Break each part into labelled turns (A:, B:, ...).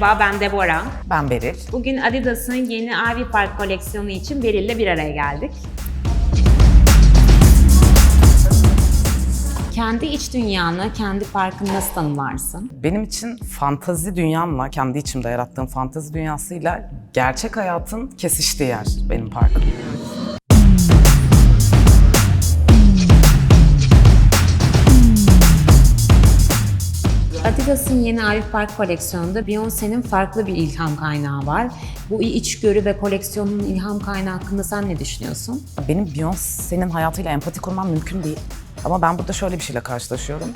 A: Merhaba, ben Debora.
B: Ben Beril.
A: Bugün Adidas'ın yeni Ivy Park koleksiyonu için Beril'le bir araya geldik. Kendi iç dünyanı, kendi parkını nasıl tanımlarsın?
B: Benim için fantazi dünyamla, kendi içimde yarattığım fantazi dünyasıyla gerçek hayatın kesiştiği yer benim parkım.
A: Adidas'ın yeni Ivy Park koleksiyonunda Beyoncé'nin farklı bir ilham kaynağı var. Bu içgörü ve koleksiyonun ilham kaynağı hakkında sen ne düşünüyorsun?
B: Benim Beyoncé'nin hayatıyla empati kurmam mümkün değil. Ama ben burada şöyle bir şeyle karşılaşıyorum.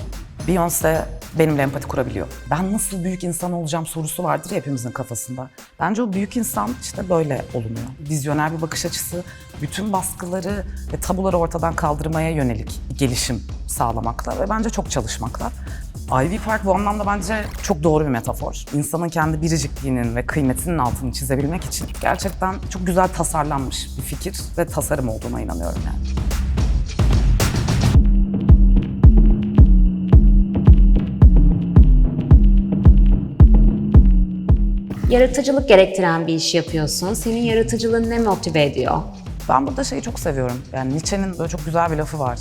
B: Beyoncé benimle empati kurabiliyor. Ben nasıl büyük insan olacağım sorusu vardır hepimizin kafasında. Bence o büyük insan işte böyle olunuyor. Vizyoner bir bakış açısı, bütün baskıları ve tabuları ortadan kaldırmaya yönelik gelişim sağlamakla ve bence çok çalışmakla. Ivy Park bu anlamda bence çok doğru bir metafor. İnsanın kendi biricikliğinin ve kıymetinin altını çizebilmek için gerçekten çok güzel tasarlanmış bir fikir ve tasarım olduğuna inanıyorum yani.
A: Yaratıcılık gerektiren bir iş yapıyorsun. Senin yaratıcılığın ne motive ediyor?
B: Ben burada şeyi çok seviyorum. Yani Nietzsche'nin böyle çok güzel bir lafı var.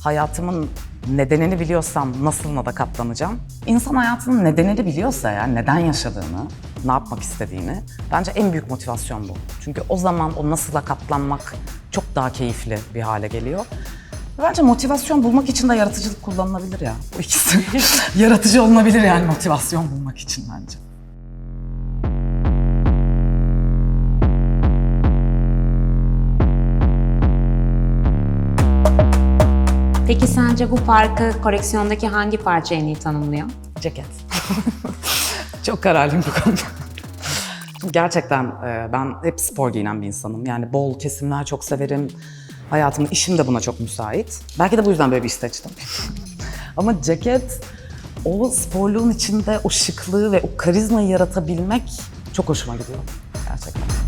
B: Hayatımın nedenini biliyorsam nasılına da katlanacağım. İnsan hayatının nedenini biliyorsa yani neden yaşadığını, ne yapmak istediğini bence en büyük motivasyon bu. Çünkü o zaman o nasıla katlanmak çok daha keyifli bir hale geliyor. Bence motivasyon bulmak için de yaratıcılık kullanılabilir ya. Bu ikisi. Yaratıcı olunabilir yani motivasyon bulmak için bence.
A: Peki sence bu parkı koleksiyondaki hangi parça en iyi tanımlıyor?
B: Ceket. Çok kararlıyım bu konuda. Gerçekten e, ben hep spor giyinen bir insanım. Yani bol kesimler çok severim. Hayatımın, işim de buna çok müsait. Belki de bu yüzden böyle bir iş seçtim. Ama ceket, o sporluğun içinde o şıklığı ve o karizmayı yaratabilmek çok hoşuma gidiyor. Gerçekten.